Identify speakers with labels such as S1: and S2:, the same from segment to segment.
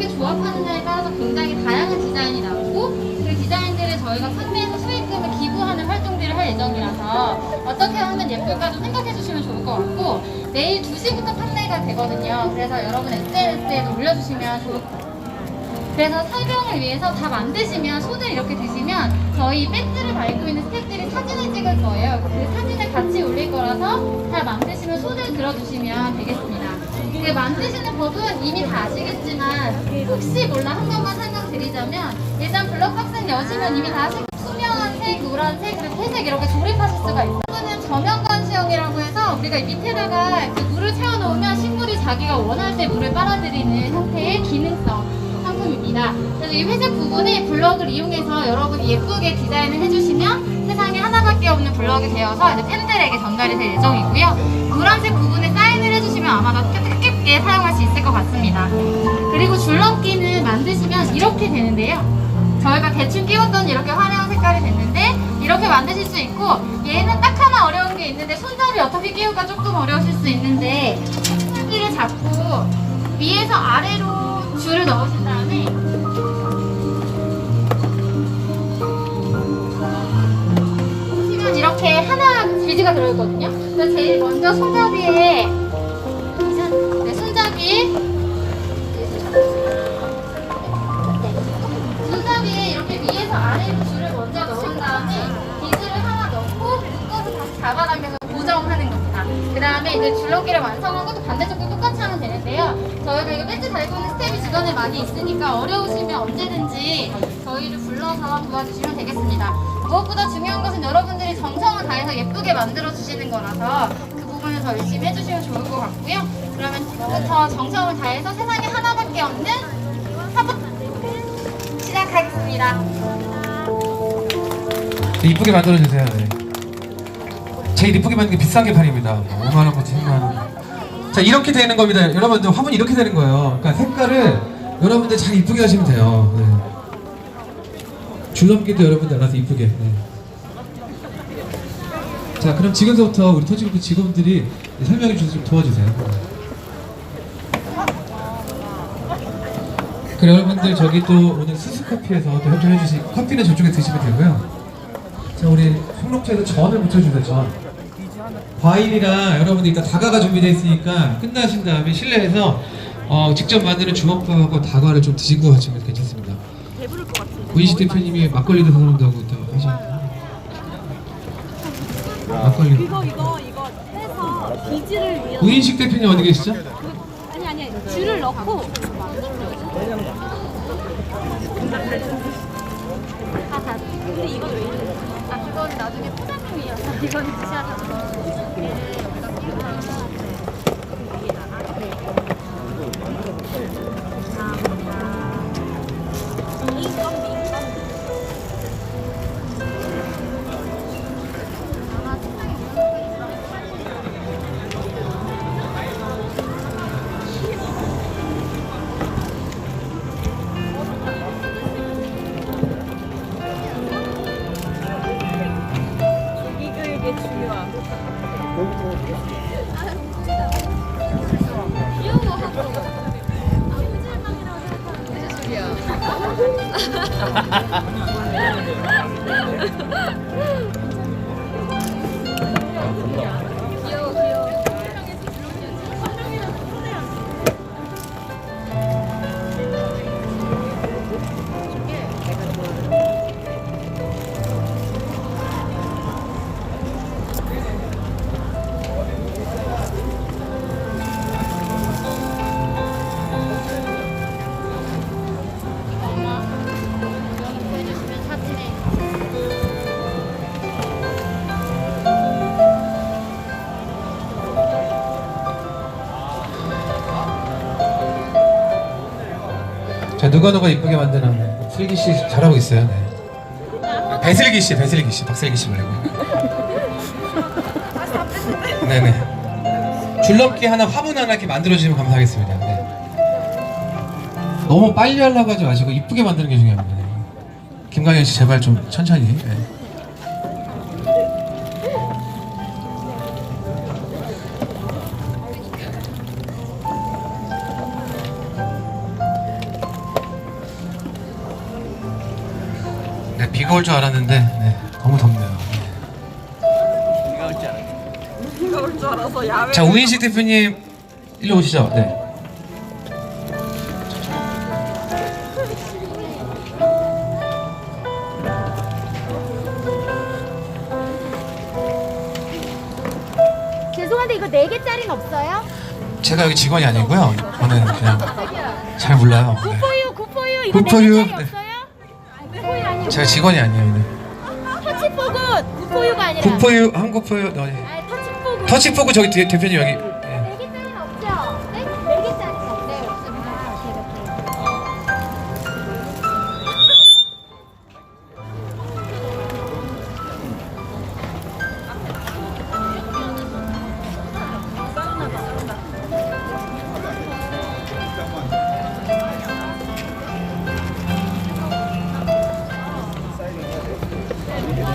S1: 예쁘게 조합하느냐에 따라서 굉장히 다양한 디자인이 나오고 그 디자인들을 저희가 판매해서 수익금을 기부하는 활동들을 할 예정이라서 어떻게 하면 예쁠까 좀 생각해 주시면 좋을 것 같고 내일 2시부터 판매가 되거든요. 그래서 여러분 SNS에도 올려주시면 좋을 것 같아요. 그래서 설명을 위해서 다 만드시면 손을 이렇게 드시면 저희 배지를 달고 있는 스태프들이 사진을 찍을 거예요. 그 사진을 같이 올릴 거라서 잘 만드시면 손을 들어주시면 되겠습니다. 그 만드시는 법은 이미 다 아시겠지만 혹시 몰라 한 번만 설명드리자면 일단 블럭박스는 여시면 이미 다 아시고 투명한 색, 노란색, 그리고 회색 이렇게 조립하실 수가 있어요. 이거는 저면 관 시형이라고 해서 우리가 이 밑에다가 그 물을 채워놓으면 식물이 자기가 원할 때 물을 빨아들이는 형태의 기능성 상품입니다. 그래서 이 회색 부분에 블럭을 이용해서 여러분이 예쁘게 디자인을 해주시면 세상에 하나밖에 없는 블럭이 되어서 이제 팬들에게 전달이 될 예정이고요. 노란색 부분에 사인을 해주시면 아마 더 뜻깊게 사용할 수 있을 것 같습니다. 그리고 줄넘기는 만드시면 이렇게 되는데요. 저희가 대충 끼웠던 이렇게 화려한 색깔이 됐는데 이렇게 만드실 수 있고 얘는 딱 하나 어려운 게 있는데 손잡이 어떻게 끼울까 조금 어려우실 수 있는데 손잡이를 잡고 위에서 아래로 줄을 넣으신 다음에 보시면 이렇게 하나 비즈가 들어있거든요. 그래서 제일 먼저 손잡이에 네, 손잡 네, 손잡이에 이렇게 위에서 아래로 줄을 먼저 넣은 다음에 비즈를 하나 넣고 묶어서 다시 잡아당겨서 고정하는 겁니다. 그 다음에 이제 줄넘기를 완성한 것도 반대쪽도 똑같이 하면 되는데요. 저희가 이거 배지 달고 있는 스텝이 주변에 많이 있으니까 어려우시면 언제든지 저희를 불러서 도와주시면 되겠습니다. 무엇보다 중요한 것은 여러분들이 정성을 다해서 예쁘게 만들어 주시는 거라서 그 부분을 더 열심히 해주시면 좋을 것 같고요. 그러면 지금부터 정성을 다해서 세상에 하나밖에 없는 화분 시작하겠습니다.
S2: 이쁘게 만들어주세요. 네. 제일 이쁘게 만든 게 비싼 개판입니다. 5만 원부터 10만 원. 자 이렇게 되는 겁니다. 여러분들 화분이 이렇게 되는 거예요. 그러니까 색깔을 여러분들 잘 이쁘게 하시면 돼요. 네. 줄넘기도 여러분들 알아서 이쁘게. 네. 자 그럼 지금부터 우리 토지그룹 직원들이 설명해 주셔서 좀 도와주세요. 그래 여러분들 저기 또 오늘 수수커피에서 또 협조해 주신 커피는 저쪽에 드시면 되고요. 자 우리 송록차에서 전을 붙여주세요 전 과일이랑 여러분들 이따 다과가 준비되어 있으니까 끝나신 다음에 실내에서 어, 직접 만드는 주먹밥하고 다과를 좀 드시고 하시면 괜찮습니다
S3: 배부를 것 같은데.
S2: 우인식 대표님이 막걸리도 사랑한다고 또 하시니까 막걸리
S3: 이거 이거 이거 해서 비지를 위해서.
S2: 우인식 대표님 어디 계시죠?
S3: 아니 아니 줄을 넣고. 아, 다. 근데 이건 왜 이래?
S1: 아 그건 나중에 포장용이어서 이거는 드셔서 사진에
S2: 자 누가 누가 이쁘게 만드나 슬기 씨 잘하고 있어요 네. 배슬기 씨 배슬기 씨 박슬기 씨 말고 네네 줄넘기 하나 화분 하나 이렇게 만들어주시면 감사하겠습니다 네. 너무 빨리 하려고 하지 마시고 이쁘게 만드는 게 중요합니다 네. 김강현 씨 제발 좀 천천히 네. 비가 올 줄 알았는데 네, 너무 덥네요.
S3: 비가 올 줄 알아서 야외.
S2: 자 우인식 대표님 일로 오시죠. 네.
S4: 죄송한데 이거 4개짜리는 없어요?
S2: 제가 여기 직원이 아니고요. 저는 그냥 잘 몰라요. 네.
S4: 굿포유 굿포유 이거
S2: 굿포유,
S4: 4개짜리
S2: 네.
S4: 없어요?
S2: 제가 직원이 아니에요. 네.
S4: 터치포굿 굿포유가 아니라
S2: 국포유 한국포유 너 네.
S4: 아니 터치포굿
S2: 터치포크 저기 대, 대표님 여기.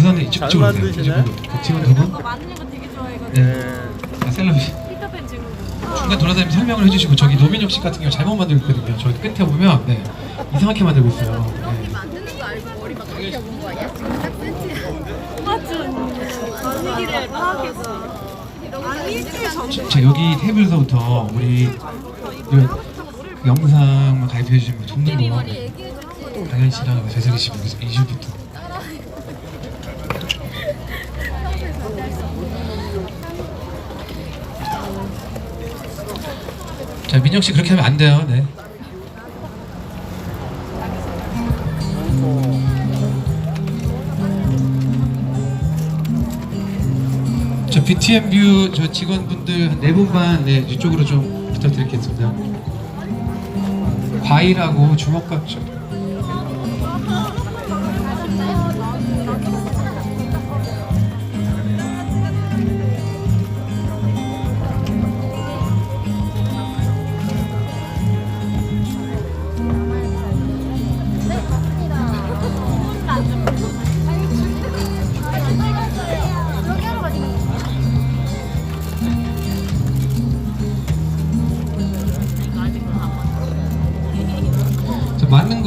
S2: 우선 이쪽
S5: 잘
S2: 쪽으로
S5: 만드시네.
S2: 이쪽으로. 그 직원 두 분.
S3: 거 만드는 거 되게 좋아해가지고.
S2: 네.
S5: 예.
S2: 자, 셀럽이
S3: 피터팬 친구.
S2: 중간 돌아다니면서 설명을 해주시고 저기 노민혁 씨 같은 경우 잘못 만들고 있거든요. 저기 끝에 보면 네, 이상하게 만들고 있어요. 네.
S3: 만드는 거 알고 머리 막 그렇게 온 거야? 지금 딱 센치야. 맞죠. 분위기를 파악해서. 아니 일주일 전.
S2: 자, 자, 여기 테이블에서부터 우리 그 영상 가입해 주시면 돕는 거 네. 당연 씨랑 재석이 씨 여기서 이슈부터 민혁 씨 그렇게 하면 안 돼요. 네. 저 BTM 뷰저 직원분들 한 네 분만 네, 이쪽으로 좀 부탁드리겠습니다. 과일하고 주먹밥 좀.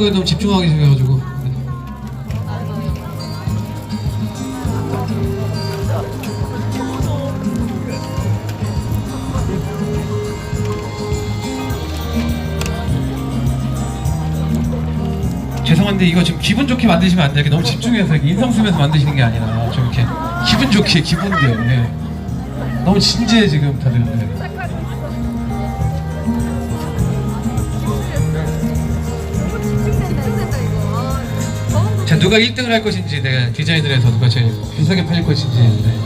S2: 거에 너무 집중하게 생겨가지고. 네. 죄송한데 이거 지금 기분 좋게 만드시면 안 돼요. 너무 집중해서 인성 쓰면서 만드시는 게 아니라 좀 이렇게 기분 좋게 기분대. 네. 너무 진지해 지금 다들. 네. 누가 1등을 할 것인지 내가 디자인을 해서 누가 제일 비싸게 팔릴 것인지 네.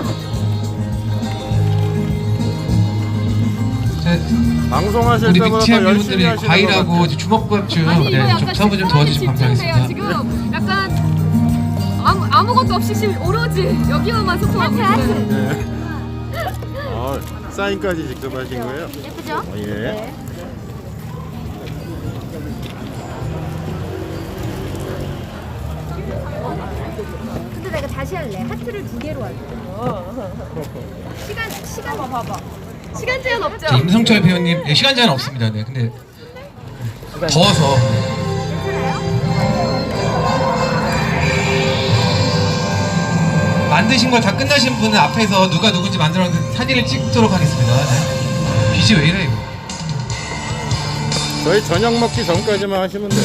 S2: 자
S5: 방송하실
S2: 우리
S5: 때보다 더 열심히
S2: 분들이
S5: 하시는 것
S2: 과일하고
S5: 같아요.
S2: 주먹밥 좀,
S6: 아니 이거
S2: 네, 좀
S6: 약간
S2: 사부 좀 도와주시면 감사하겠습니다
S6: 지금 약간 아무, 아무것도 없이 지금 오로지 여기로만 소통하고 있어요
S5: 예. 아, 사인까지 직접 하신 거예요?
S4: 예쁘죠?
S5: 어, 예.
S4: 근 하트를 두 개로 할게 시간 시간 봐봐.
S6: 시간 제한 없죠?
S2: 자, 임성철 배우님 네, 시간 제한 없습니다. 네 근데 더워서. 만드신 걸다 끝나신 분은 앞에서 누가 누군지 만들었는데 사진을 찍도록 하겠습니다. 네. 빛이 왜 이래 이거?
S5: 저희 저녁 먹기 전까지만 하시면 돼요.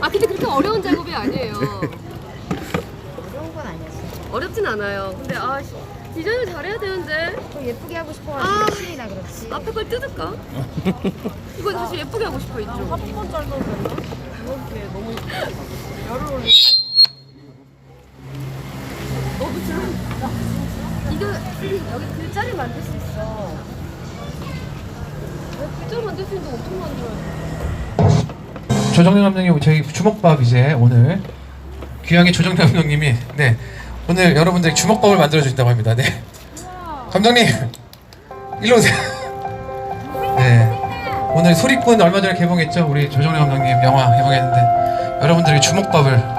S6: 아 근데 그렇게 어려운 작업이 아니에요
S4: 어려운 건 아니야 진짜
S6: 어렵진 않아요 근데 아 씨, 디자인을 잘해야 되는데
S4: 더 예쁘게 하고
S6: 아.
S4: 싶어가지고 신이나 그렇지
S6: 앞에 걸 뜯을까? 이거 다시 예쁘게 하고 싶어 이쪽
S3: 한번 잘라도 되나? 이렇게 너무 열을 올리.
S6: 이거 여기 글자를 만들 수 있어 왜 글자를 만들 수 있는데 엄청 만들어야 돼
S2: 조정래 감독님 저희 주먹밥 이제 오늘 귀향의 조정래 감독님이 네 오늘 여러분들 주먹밥을 만들어 주신다고 합니다. 네 감독님 일로 오세요. 네 오늘 소리꾼 얼마 전에 개봉했죠 우리 조정래 감독님 영화 개봉했는데 여러분들이 주먹밥을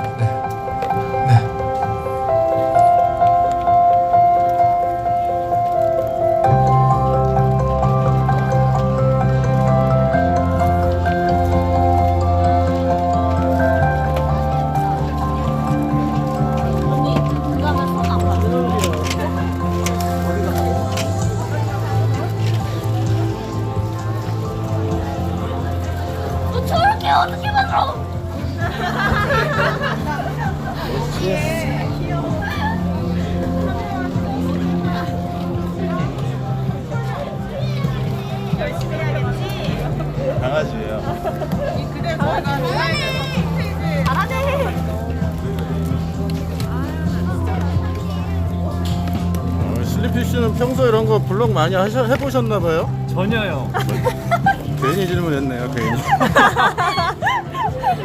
S5: 많이 하셔, 해보셨나 봐요?
S7: 전혀요.
S5: 괜히 질문했네요, 괜히.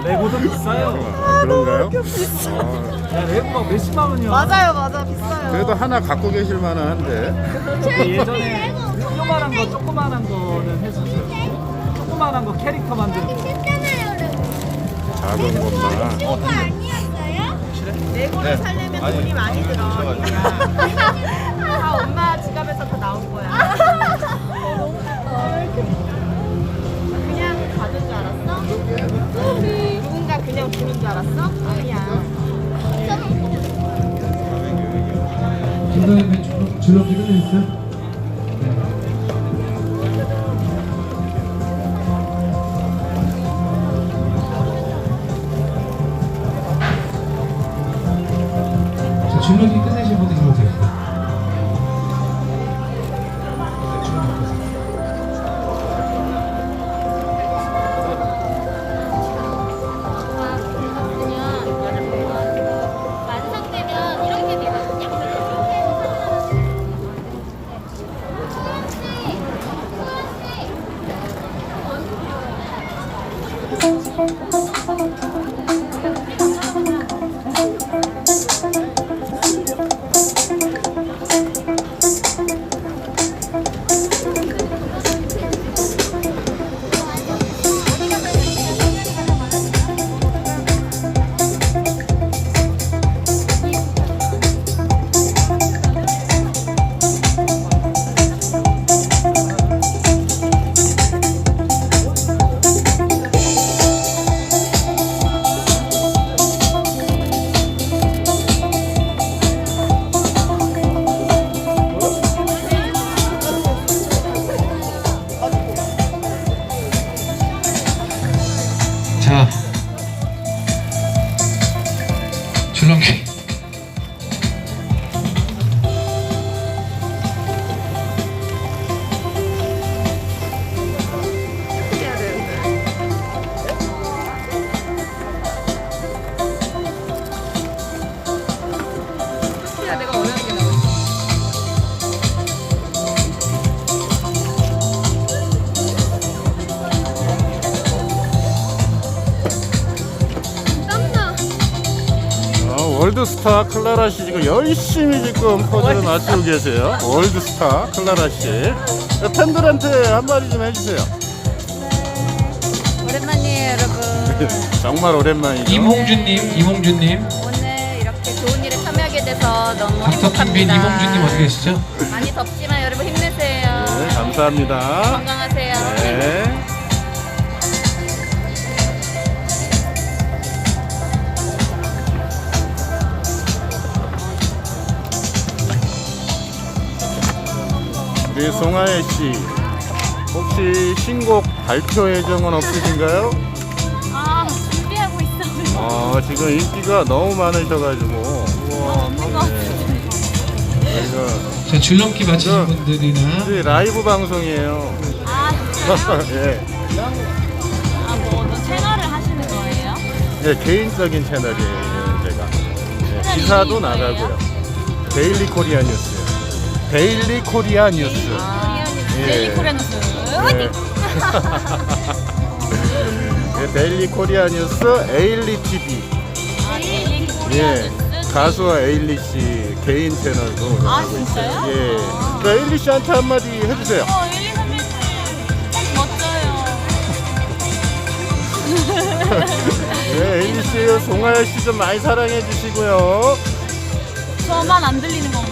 S7: 레고도 비싸요.
S5: 아, 그런가요? 어,
S7: 야, 레고가 몇십만 원이야.
S3: 맞아요, 맞아, 비싸요.
S5: 그래도 하나 갖고 계실 만한데.
S7: 예전에 조그만한 거, 조그만한 거는 했었어요. 조그만한 거 캐릭터 만들고.
S5: 작은 것만.
S3: 레고를 사려면 돈이 많이 들어. 다 엄마 지갑에서 다 주는 줄 알았어? 아니야.
S2: 감독님 줄넘기 끝내셨어요?
S5: 월드스타 클라라 씨 지금 열심히 지금 포즈를 맞추고 계세요. 월드스타 클라라 씨. 팬들한테 한마디 좀 해주세요.
S4: 오랜만이에요, 여러분.
S5: 정말 오랜만이죠.
S2: 임홍준님, 임홍준님,
S4: 오늘 이렇게 좋은 일에 참여하게 돼서 너무
S2: 킹빈
S4: 행복합니다.
S2: 임홍준님 어디 계시죠?
S4: 많이 덥지만 여러분 힘내세요.
S5: 네, 감사합니다.
S4: 건강하세요.
S5: 네. 우리 송하혜 씨, 혹시 신곡 발표 예정은 없으신가요?
S3: 아, 준비하고 있어.
S5: 어, 지금 인기가 너무 많으셔가지고. 우와, 네. 저희가
S2: 자, 줄넘기 마치신
S5: 저-
S2: 분들이나
S5: 저희 라이브 방송이에요.
S3: 아,
S5: 예.
S3: 아, 뭐, 너 채널을 하시는 거예요?
S5: 예, 개인적인 채널이에요, 제가. 예, 기사도 나가고요. 데일리 코리아 뉴스요. 데일리 코리아 뉴스. 예.
S3: 데일리 코리아 뉴스.
S5: 예. 예, 데일리 코리아 뉴스 에일리 TV.
S3: 아, 데일리 코리아
S5: 예, 가수와 에일리 씨 개인 채널도 운영하고 있어요. 예. 그 에일리 씨한테 한마디 해주세요.
S3: 어, 일리 선배님 멋져요.
S5: 예, 에일리 씨, 송하열 씨 좀 많이 사랑해 주시고요.
S3: 저만 안 들리는 건가요?
S5: 아,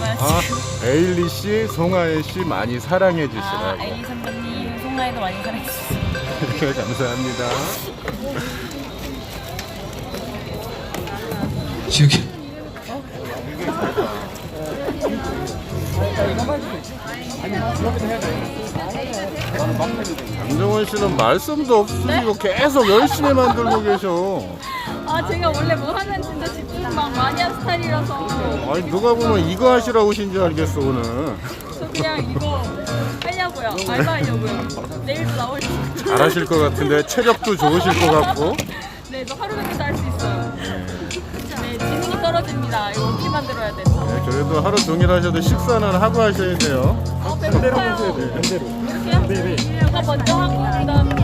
S5: 에일리 씨, 송하열 씨 많이 사랑해
S3: 아,
S5: 주시라고.
S3: 에일리 선배님, 송라이도 많이 사랑해주세요.
S5: 네, 감사합니다.
S2: 지우개.
S5: 강정원 씨는 말씀도 없으시고 계속 열심히 만들고 계셔.
S3: 아, 제가 원래 뭐 하면 진짜 집중 막 많이 한 스타일이라서
S5: 아니 누가 보면 이거 하시라고 오신 줄 알겠어 오늘.
S3: 저 그냥 이거 하려고요. 알바하려고요. 내일도 나올 수 있어요.
S5: 잘하실 것 같은데 체력도 좋으실 것 같고.
S3: 네, 저 하루 종일 할수 있어요. 네, 지능이 떨어집니다. 이거 어떻게 만들어야 돼서.
S5: 네, 그래도 하루 종일 하셔도 식사는 하고 하셔야 돼요.
S3: 어, 배고파요. 이렇게요? 네네. 제가 먼저 하고 그다음에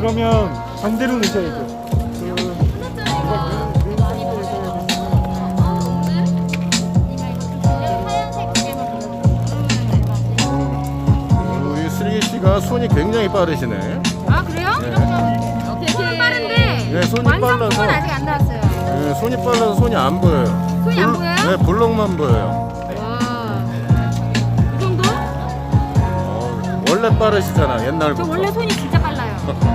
S7: 그러면 반대로 넣으셔야죠.
S5: 우리 슬기 씨가 손이 굉장히 빠르시네.
S4: 아 그래요?
S5: 네,
S4: 손 빠른데
S5: 네 손이
S4: 완성품은
S5: 빨라서.
S4: 아직 안 나왔어요.
S5: 네, 손이 빨라서 손이 안 보여요.
S4: 손이 안
S5: 블-
S4: 보여요?
S5: 네, 블록만 보여요.
S4: 와. 이 정도?
S5: 어, 원래 빠르시잖아 옛날부터.
S4: 저 원래 손이 진짜.
S5: 그-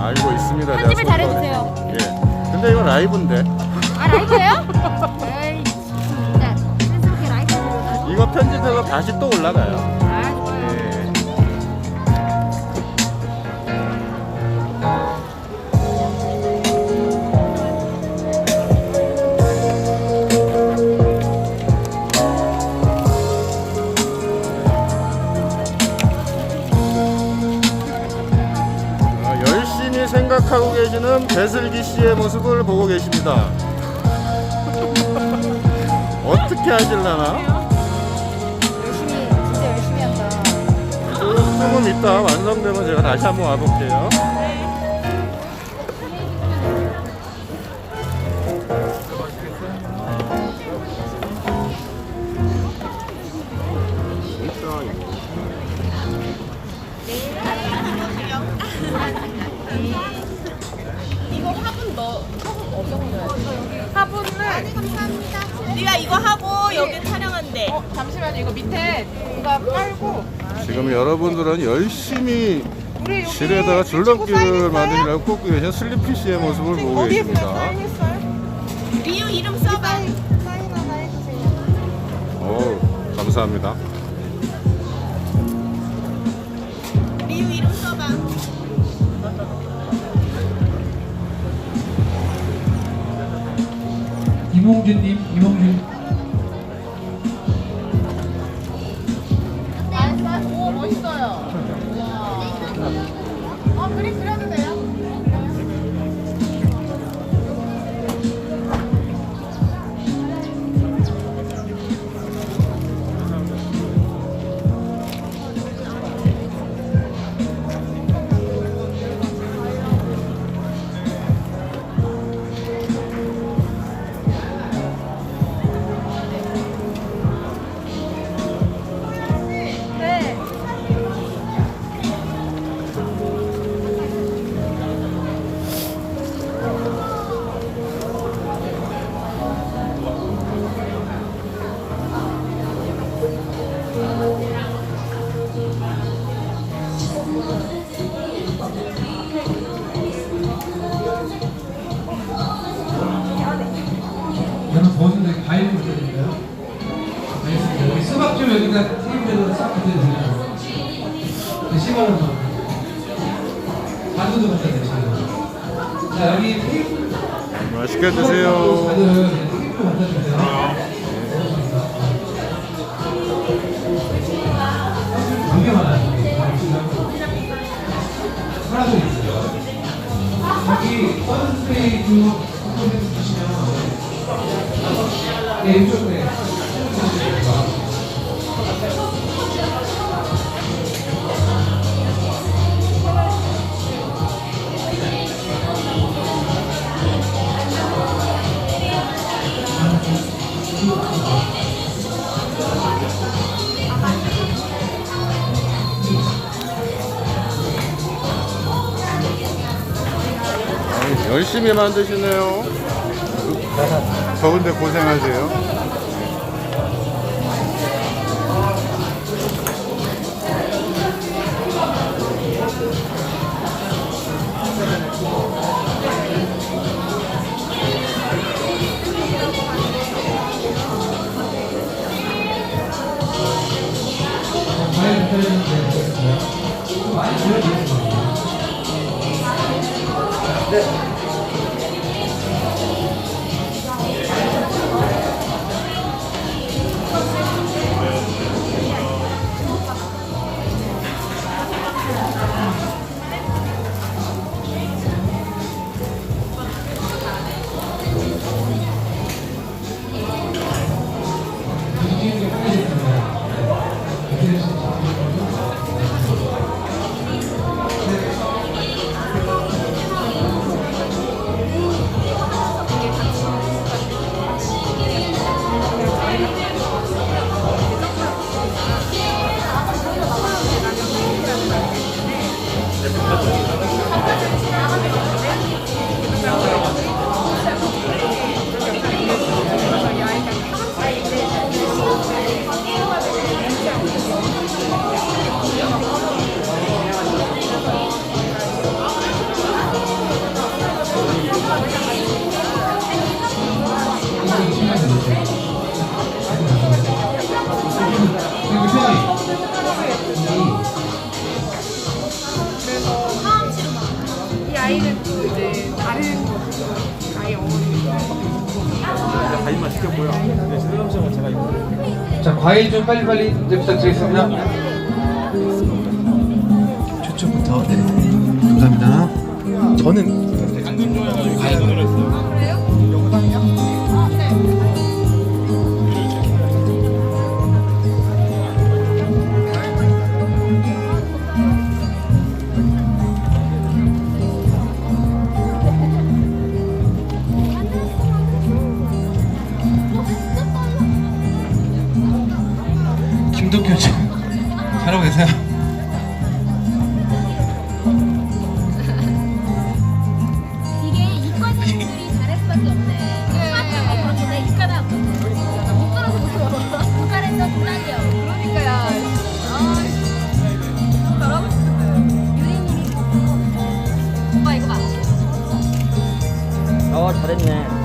S5: 알고 있습니다. 내가
S4: 편집을
S5: 손
S4: 잘해주세요.
S5: 예. 근데 이거 라이브인데.
S4: 아 라이브예요? 에이 진짜 라이브.
S5: 이거 편집해서 다시 또 올라가요.
S4: 아.
S5: 생각하고 계시는 배슬기 씨의 모습을 보고 계십니다. 어떻게 하실라나?
S4: 열심히 진짜 열심히 한다.
S5: 조금 이따 완성되면 제가 다시 한번 와볼게요.
S8: 네가 이거 하고 여기 촬영한대.
S5: 지금 여러분들은 열심히 실에다가 줄넘기를 만들려고 꽂고 계신 슬리피 씨의 모습을 보고 계십니다.
S8: 리우 이름 써봐.
S5: 오, 감사합니다.
S8: 리우 이름 써봐.
S2: 이몽준님, 이몽준. 이그 컴포트 주시면 네, 이쪽 에. 열심히 만드시네요. 더운데 고생하세요.
S4: 이
S6: 아이는 또 이제 다른 아이 어머니.
S9: 과일만 시켰고요. 네, 제가
S4: 자 과일 좀 빨리빨리 이제 부탁드리겠습니다. 저쪽부터 네 감사합니다. 저는 김덕
S6: 어잘